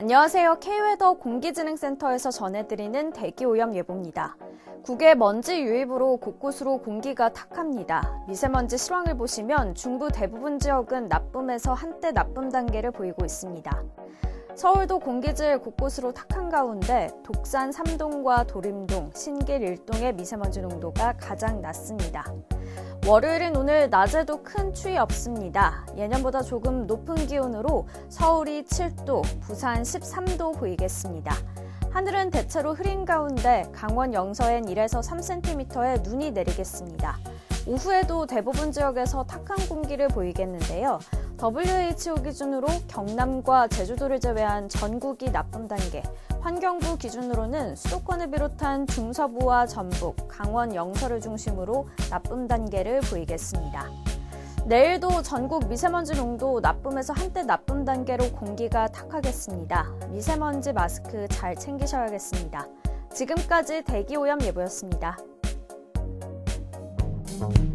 안녕하세요. K웨더 공기진흥센터에서 전해드리는 대기오염 예보입니다. 국외 먼지 유입으로 곳곳으로 공기가 탁합니다. 미세먼지 실황을 보시면 중부 대부분 지역은 나쁨에서 한때 나쁨 단계를 보이고 있습니다. 서울도 공기질 곳곳으로 탁한 가운데 독산 3동과 도림동, 신길 1동의 미세먼지 농도가 가장 낮습니다. 월요일인 오늘 낮에도 큰 추위 없습니다. 예년보다 조금 높은 기온으로 서울이 7도, 부산 13도 보이겠습니다. 하늘은 대체로 흐린 가운데 강원 영서엔 1에서 3cm의 눈이 내리겠습니다. 오후에도 대부분 지역에서 탁한 공기를 보이겠는데요. WHO 기준으로 경남과 제주도를 제외한 전국이 나쁨 단계, 환경부 기준으로는 수도권을 비롯한 중서부와 전북, 강원 영서를 중심으로 나쁨 단계를 보이겠습니다. 내일도 전국 미세먼지 농도 나쁨에서 한때 나쁨 단계로 공기가 탁하겠습니다. 미세먼지 마스크 잘 챙기셔야겠습니다. 지금까지 대기오염 예보였습니다. Bye.